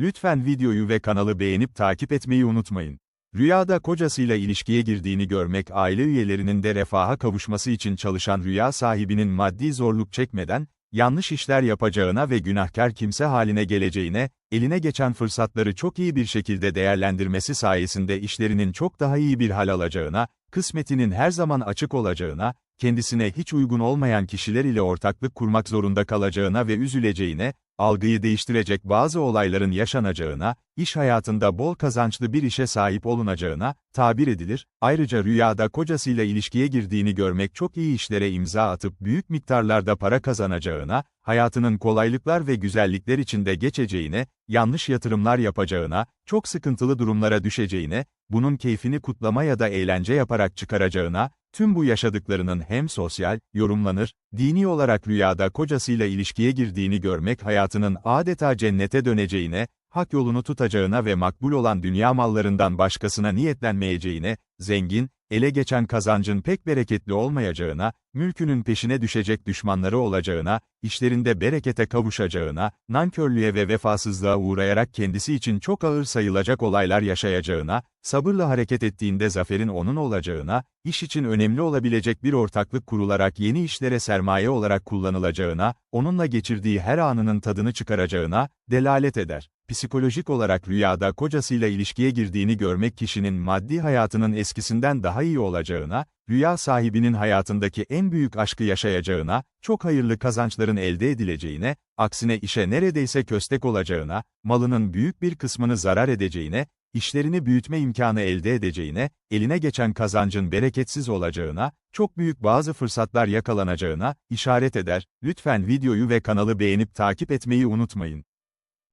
Lütfen videoyu ve kanalı beğenip takip etmeyi unutmayın. Rüyada kocasıyla ilişkiye girdiğini görmek aile üyelerinin de refaha kavuşması için çalışan rüya sahibinin maddi zorluk çekmeden, yanlış işler yapacağına ve günahkar kimse haline geleceğine, eline geçen fırsatları çok iyi bir şekilde değerlendirmesi sayesinde işlerinin çok daha iyi bir hal alacağına, kısmetinin her zaman açık olacağına, kendisine hiç uygun olmayan kişiler ile ortaklık kurmak zorunda kalacağına ve üzüleceğine, algıyı değiştirecek bazı olayların yaşanacağına, iş hayatında bol kazançlı bir işe sahip olunacağına, tabir edilir, ayrıca rüyada kocasıyla ilişkiye girdiğini görmek çok iyi işlere imza atıp büyük miktarlarda para kazanacağına, hayatının kolaylıklar ve güzellikler içinde geçeceğine, yanlış yatırımlar yapacağına, çok sıkıntılı durumlara düşeceğine, bunun keyfini kutlama ya da eğlence yaparak çıkaracağına, tüm bu yaşadıklarının hem sosyal, yorumlanır, dini olarak rüyada kocasıyla ilişkiye girdiğini görmek hayatının adeta cennete döneceğine, hak yolunu tutacağına ve makbul olan dünya mallarından başkasına niyetlenmeyeceğine, zengin, ele geçen kazancın pek bereketli olmayacağına, mülkünün peşine düşecek düşmanları olacağına, işlerinde berekete kavuşacağına, nankörlüğe ve vefasızlığa uğrayarak kendisi için çok ağır sayılacak olaylar yaşayacağına, sabırla hareket ettiğinde zaferin onun olacağına, iş için önemli olabilecek bir ortaklık kurularak yeni işlere sermaye olarak kullanılacağına, onunla geçirdiği her anının tadını çıkaracağına, delalet eder. Psikolojik olarak rüyada kocasıyla ilişkiye girdiğini görmek kişinin maddi hayatının eskisinden daha iyi olacağına, rüya sahibinin hayatındaki en büyük aşkı yaşayacağına, çok hayırlı kazançların elde edileceğine, aksine işe neredeyse köstek olacağına, malının büyük bir kısmını zarar edeceğine, işlerini büyütme imkanı elde edeceğine, eline geçen kazancın bereketsiz olacağına, çok büyük bazı fırsatlar yakalanacağına işaret eder. Lütfen videoyu ve kanalı beğenip takip etmeyi unutmayın.